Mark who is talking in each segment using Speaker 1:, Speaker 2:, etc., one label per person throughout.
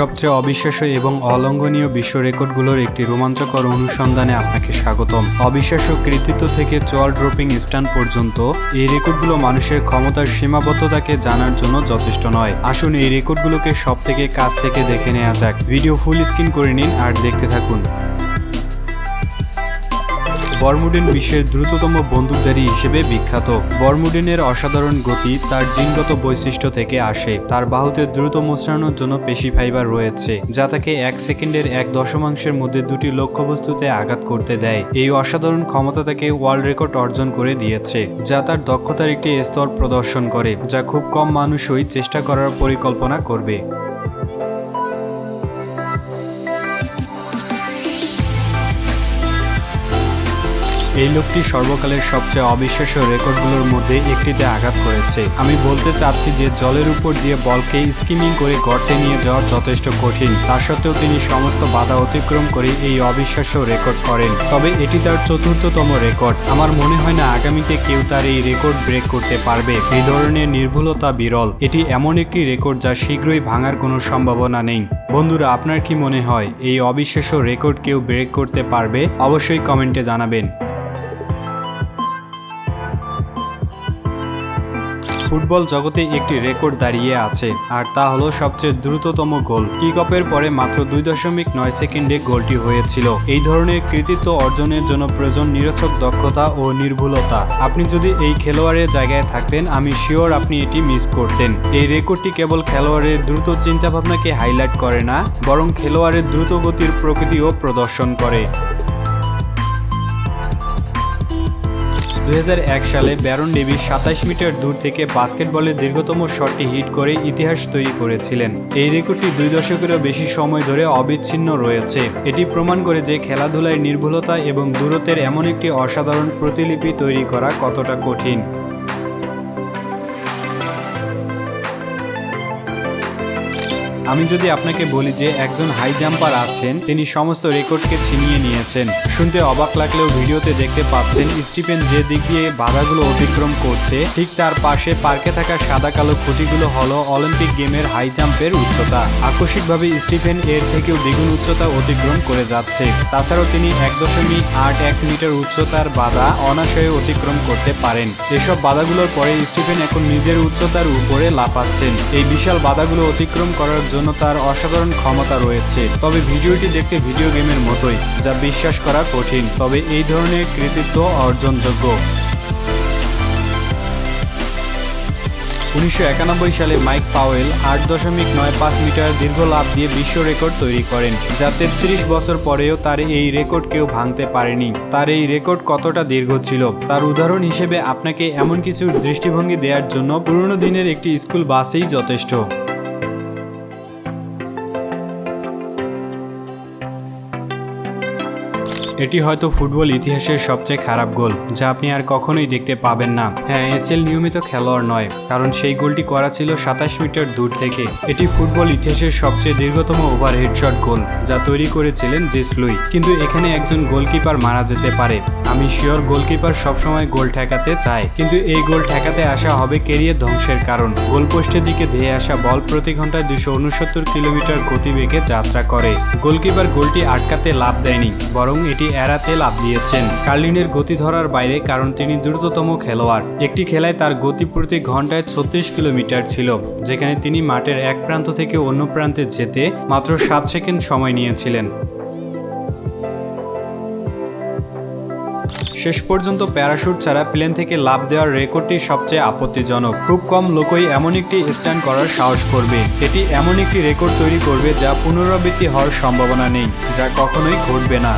Speaker 1: সবচেয়ে অবিশ্বাস্য এবং অলঙ্ঘনীয় বিশ্ব রেকর্ডগুলোর একটি রোমাঞ্চকর অনুসন্ধানে আপনাকে স্বাগতম। অবিশ্বাস্য কৃতিত্ব থেকে চল ড্রপিং স্ট্যান্ড পর্যন্ত, এই রেকর্ডগুলো মানুষের ক্ষমতার সীমাবদ্ধতাকে জানার জন্য যথেষ্ট নয়। আসুন এই রেকর্ডগুলোকে সব থেকে কাছ থেকে দেখে নেওয়া যাক। ভিডিও ফুল স্ক্রিন করে নিন আর দেখতে থাকুন। বর্মুডেন বিশ্বের দ্রুততম বন্দুকধারী হিসেবে বিখ্যাত। বর্মুডেনের অসাধারণ গতি তার জিনগত বৈশিষ্ট্য থেকে আসে। তার বাহুতে দ্রুত মোচড়ানোর জন্য পেশি ফাইবার রয়েছে, যা তাকে এক সেকেন্ডের এক দশমাংশের মধ্যে দুটি লক্ষ্যবস্তুতে আঘাত করতে দেয়। এই অসাধারণ ক্ষমতা তাকে ওয়ার্ল্ড রেকর্ড অর্জন করে দিয়েছে, যা তার দক্ষতার একটি স্তর প্রদর্শন করে, যা খুব কম মানুষই চেষ্টা করার পরিকল্পনা করবে। এই লোকটি সর্বকালের সবচেয়ে অবিশ্বাস্য রেকর্ডগুলোর মধ্যে একটিতে আঘাত করেছে। আমি বলতে চাচ্ছি যে জলের উপর দিয়ে বলকে স্কিমিং করে গর্তে নিয়ে যাওয়া যথেষ্ট কঠিন। তা সত্ত্বেও তিনি সমস্ত বাধা অতিক্রম করে এই অবিশ্বাস্য রেকর্ড করেন। তবে এটি তার চতুর্থতম রেকর্ড। আমার মনে হয় না আগামীতে কেউ তার এই রেকর্ড ব্রেক করতে পারবে। এই ধরনের নির্ভুলতা বিরল। এটি এমন একটি রেকর্ড যা শীঘ্রই ভাঙার কোনো সম্ভাবনা নেই। বন্ধুরা, আপনার কি মনে হয়, এই অবিশ্বাস্য রেকর্ড কেউ ব্রেক করতে পারবে? অবশ্যই কমেন্টে জানাবেন। ফুটবল জগতে একটি রেকর্ড দাঁড়িয়ে আছে, আর তা হলো সবচেয়ে দ্রুততম গোল। কিক অফের পরে মাত্র দুই দশমিক নয় সেকেন্ডে গোলটি হয়েছিল। এই ধরনের কৃতিত্ব অর্জনের জন্য প্রয়োজন নিরছক দক্ষতা ও নির্ভুলতা। আপনি যদি এই খেলোয়াড়ের জায়গায় থাকতেন, আমি শিওর আপনি এটি মিস করতেন। এই রেকর্ডটি কেবল খেলোয়াড়ের দ্রুত চিন্তাভাবনাকে হাইলাইট করে না, বরং খেলোয়াড়ের দ্রুত গতির প্রকৃতিও প্রদর্শন করে। দু হাজার এক সালে ব্যারন ডেভি সাতাশ মিটার দূর থেকে বাস্কেটবলের দীর্ঘতম শটটি হিট করে ইতিহাস তৈরি করেছিলেন। এই রেকর্ডটি দুই দশকেরও বেশি সময় ধরে অবিচ্ছিন্ন রয়েছে। এটি প্রমাণ করে যে খেলাধুলায় নির্ভুলতা এবং দূরত্বের এমন একটি অসাধারণ প্রতিলিপি তৈরি করা কতটা কঠিন। আমি যদি আপনাকে বলি যে একজন হাই জাম্পার আছেন, তিনি সমস্ত রেকর্ডকে ছিনিয়ে নিয়েছেন। শুনতে অবাক লাগলেও ভিডিওতে দেখতে পাচ্ছেন স্টিফেন যে দিক দিয়ে বাধাগুলো অতিক্রম করছে, ঠিক তার পাশে পার্কে থাকা সাদা কালো খুঁটিগুলো হলো অলিম্পিক গেমের হাই জাম্পের উচ্চতা। আকস্মিকভাবে স্টিফেন এর থেকেও দ্বিগুণ উচ্চতা অতিক্রম করে যাচ্ছে। তাছাড়াও তিনি এক দশমিক আট এক মিটার উচ্চতার বাধা অনাশয়ে অতিক্রম করতে পারেন। এসব বাধাগুলোর পরে স্টিফেন এখন নিজের উচ্চতার উপরে লাফাচ্ছেন। এই বিশাল বাধাগুলো অতিক্রম করার জন্য তার অসাধারণ ক্ষমতা রয়েছে। তবে ভিডিওটি দেখতে ভিডিও গেমের মতোই, যা বিশ্বাস করা কঠিন। তবে এই ধরনের কৃতিত্ব অর্জনযোগ্য। উনিশশো একানব্বই সালে মাইক পাওয়েল আট দশমিক নয় পাঁচ মিটার দীর্ঘ লাভ দিয়ে বিশ্ব রেকর্ড তৈরি করেন, যা তেত্রিশ বছর পরেও তার এই রেকর্ড কেউ ভাঙতে পারেনি। তার এই রেকর্ড কতটা দীর্ঘ ছিল, তার উদাহরণ হিসেবে আপনাকে এমন কিছু দৃষ্টিভঙ্গি দেওয়ার জন্য পুরনো দিনের একটি স্কুল বাসেই যথেষ্ট। এটি হয়তো ফুটবল ইতিহাসের সবচেয়ে খারাপ গোল, যা আপনি আর কখনোই দেখতে পাবেন না। হ্যাঁ এসএল নিয়মিত খেলোয়াড় নয়, কারণ সেই গোলটি করা ছিল সাতাশ মিটার দূর থেকে। এটি ফুটবল ইতিহাসের সবচেয়ে দীর্ঘতম ওভার হেডশট গোল, যা তৈরি করেছিলেন জেসলুই কিন্তু এখানে একজন গোলকিপার মারা যেতে পারে। আমি শিওর গোলকিপার সবসময় গোল ঠেকাতে চায়, কিন্তু এই গোল ঠেকাতে আসা হবে কেরিয়ার ধ্বংসের কারণ। গোলপোস্টের দিকে ধেয়ে আসা বল প্রতি ঘন্টায় দুশো উনসত্তর কিলোমিটার গতিবেগে যাত্রা করে। গোলকিপার গোলটি আটকাতে লাভ দেয়নি, বরং এটি এড়াতে লাভ দিয়েছেন। কার্লিনের গতি ধরার বাইরে কারণ তিনি দ্রুততম খেলোয়াড়। একটি খেলায় তার গতি প্রতি ঘন্টায় ছত্রিশ কিলোমিটার ছিল, যেখানে তিনি মাঠের এক প্রান্ত থেকে অন্য প্রান্তে যেতে মাত্র সাত সেকেন্ড সময় নিয়েছিলেন। শেষ পর্যন্ত প্যারাশুট ছাড়া প্লেন থেকে লাভ দেওয়ার রেকর্ডটি সবচেয়ে আপত্তিজনক। খুব কম লোকই এমন একটি স্ট্যান্ড করার সাহস করবে। এটি এমন একটি রেকর্ড তৈরি করবে যা পুনরাবৃত্তি হওয়ার সম্ভাবনা নেই, যা কখনোই ঘটবে না।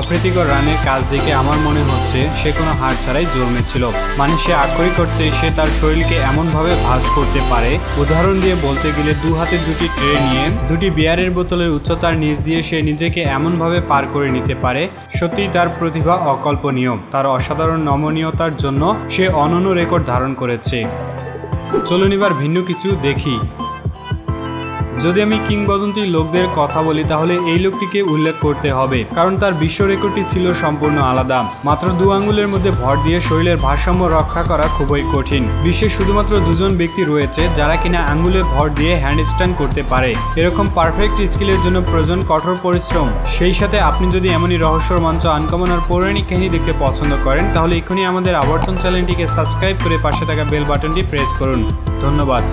Speaker 1: অপ্রীতিকর রানের কাজ দেখে আমার মনে হচ্ছে সে কোনো হার ছাড়াই জন্মেছিল মানে সে আক্ষরিক করতে সে তার শরীরকে এমনভাবে ভাঁজ করতে পারে। উদাহরণ দিয়ে বলতে গেলে দু হাতে দুটি ট্রে নিয়ে দুটি বিয়ারের বোতলের উচ্চতার নিচ দিয়ে সে নিজেকে এমনভাবে পার করে নিতে পারে। সত্যিই তার প্রতিভা অকল্পনীয়। তার অসাধারণ নমনীয়তার জন্য সে অনন্য রেকর্ড ধারণ করেছে। চলুন এবার ভিন্ন কিছু দেখি। যদি আমি কিংবদন্তি লোকদের কথা বলি, তাহলে এই লোকটিকে উল্লেখ করতে হবে, কারণ তার বিশ্ব রেকর্ডটি ছিল সম্পূর্ণ আলাদা। মাত্র দু আঙ্গুলের মধ্যে ভর দিয়ে শরীরের ভারসাম্য রক্ষা করা খুবই কঠিন। বিশ্বে শুধুমাত্র দুজন ব্যক্তি রয়েছে, যারা কিনা আঙ্গুলে ভর দিয়ে হ্যান্ড স্ট্যান্ড করতে পারে। এরকম পারফেক্ট স্কিলের জন্য প্রয়োজন কঠোর পরিশ্রম। সেই সাথে আপনি যদি এমনই রহস্য মঞ্চ আনকমন আর পৌরাণিক কাহিনী দেখতে পছন্দ করেন, তাহলে এখনই আমাদের আবর্তন চ্যানেলটিকে সাবস্ক্রাইব করে পাশে থাকা বেল বাটনটি প্রেস করুন। ধন্যবাদ।